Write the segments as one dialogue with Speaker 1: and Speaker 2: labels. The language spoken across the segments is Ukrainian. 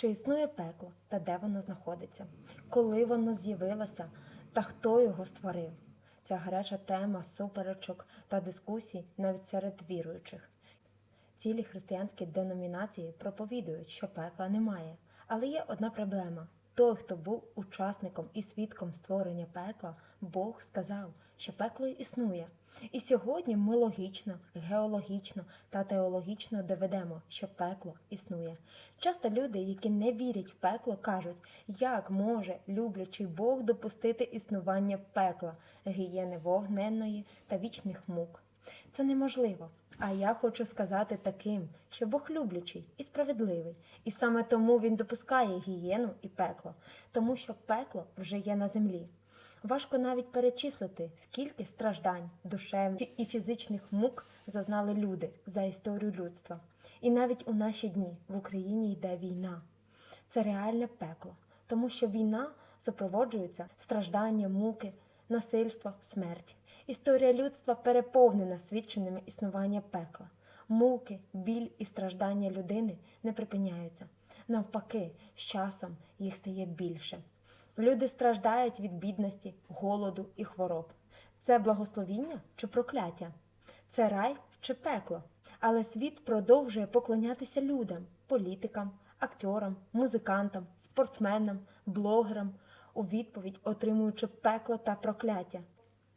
Speaker 1: Чи існує пекло та де воно знаходиться? Коли воно з'явилося та хто його створив? Ця гаряча тема суперечок та дискусій навіть серед віруючих. Цілі християнські деномінації проповідують, що пекла немає. Але є одна проблема. Той, хто був учасником і свідком створення пекла, Бог сказав, що пекло існує. І сьогодні ми логічно, геологічно та теологічно доведемо, що пекло існує. Часто люди, які не вірять в пекло, кажуть, як може люблячий Бог допустити існування пекла, гієни вогненної та вічних мук. Це неможливо. А я хочу сказати таким, що Бог люблячий і справедливий, і саме тому він допускає гієну і пекло, тому що пекло вже є на землі. Важко навіть перечислити, скільки страждань, душевних і фізичних мук зазнали люди за історію людства. І навіть у наші дні в Україні йде війна. Це реальне пекло, тому що війна супроводжується страждання, муки, насильство, смерть. Історія людства переповнена свідченнями існування пекла. Муки, біль і страждання людини не припиняються. Навпаки, з часом їх стає більше. Люди страждають від бідності, голоду і хвороб. Це благословіння чи прокляття? Це рай чи пекло? Але світ продовжує поклонятися людям, політикам, акторам, музикантам, спортсменам, блогерам, у відповідь отримуючи пекло та прокляття.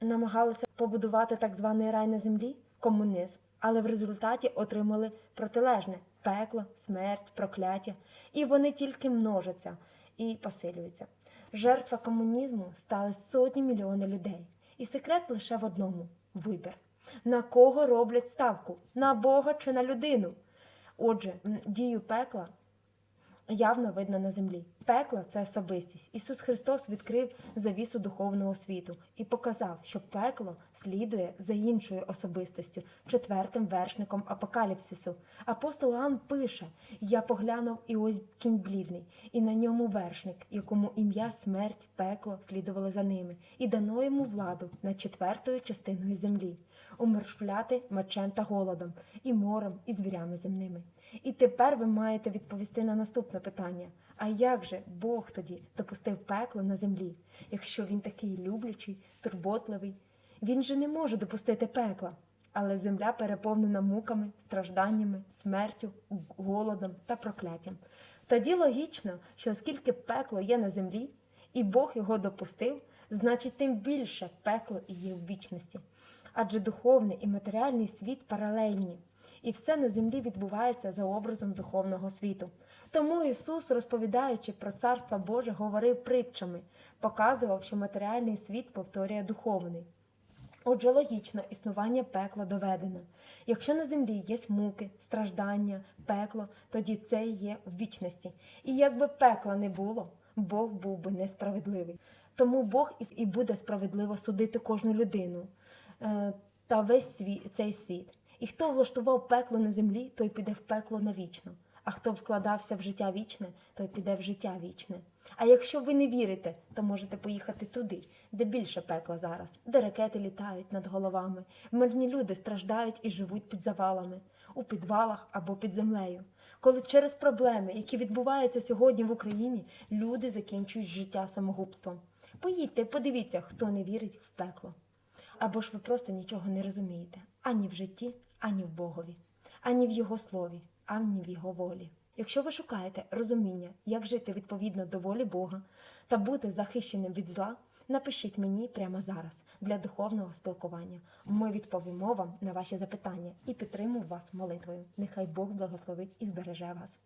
Speaker 1: Намагалися побудувати так званий рай на землі комунізм, але в результаті отримали протилежне пекло, смерть, прокляття. І вони тільки множаться і посилюються. Жертва комунізму стали сотні мільйонів людей. І секрет лише в одному вибір. На кого роблять ставку? На Бога чи на людину? Отже, дію пекла явно видно на землі. Пекло це особистість. Ісус Христос відкрив завісу духовного світу і показав, що пекло слідує за іншою особистостю, четвертим вершником апокаліпсису. Апостол Іоанн пише: Я поглянув, і ось кінь блідний, і на ньому вершник, якому ім'я, смерть, пекло слідували за ними, і дано йому владу над четвертою частиною землі, умершвляти мечем та голодом, і мором, і звірями земними. І тепер ви маєте відповісти на наступне питання: а як же Бог тоді допустив пекло на землі, якщо він такий люблячий, турботливий? Він же не може допустити пекла. Але земля переповнена муками, стражданнями, смертю, голодом та прокляттям. Тоді логічно, що оскільки пекло є на землі, і Бог його допустив, значить тим більше пекло і є в вічності. Адже духовний і матеріальний світ паралельні, і все на землі відбувається за образом духовного світу. Тому Ісус, розповідаючи про Царство Боже, говорив притчами, показував, що матеріальний світ повторює духовний. Отже, логічно, існування пекла доведено. Якщо на землі є муки, страждання, пекло, тоді це є в вічності. І якби пекла не було, Бог був би несправедливий. Тому Бог і- буде справедливо судити кожну людину е, та весь світ, цей світ. І хто влаштував пекло на землі, той піде в пекло навічно. А хто вкладався в життя вічне, той піде в життя вічне. А якщо ви не вірите, то можете поїхати туди, де більше пекла зараз, де ракети літають над головами, мирні люди страждають і живуть під завалами, у підвалах або під землею. Коли через проблеми, які відбуваються сьогодні в Україні, люди закінчують життя самогубством. Поїдьте, подивіться, хто не вірить в пекло. Або ж ви просто нічого не розумієте ані в житті, ані в Богові, ані в Його слові, ані в Його волі. Якщо ви шукаєте розуміння, як жити відповідно до волі Бога та бути захищеним від зла, напишіть мені прямо зараз для духовного спілкування. Ми відповімо вам на ваші запитання і підтримуємо вас молитвою. Нехай Бог благословить і збереже вас.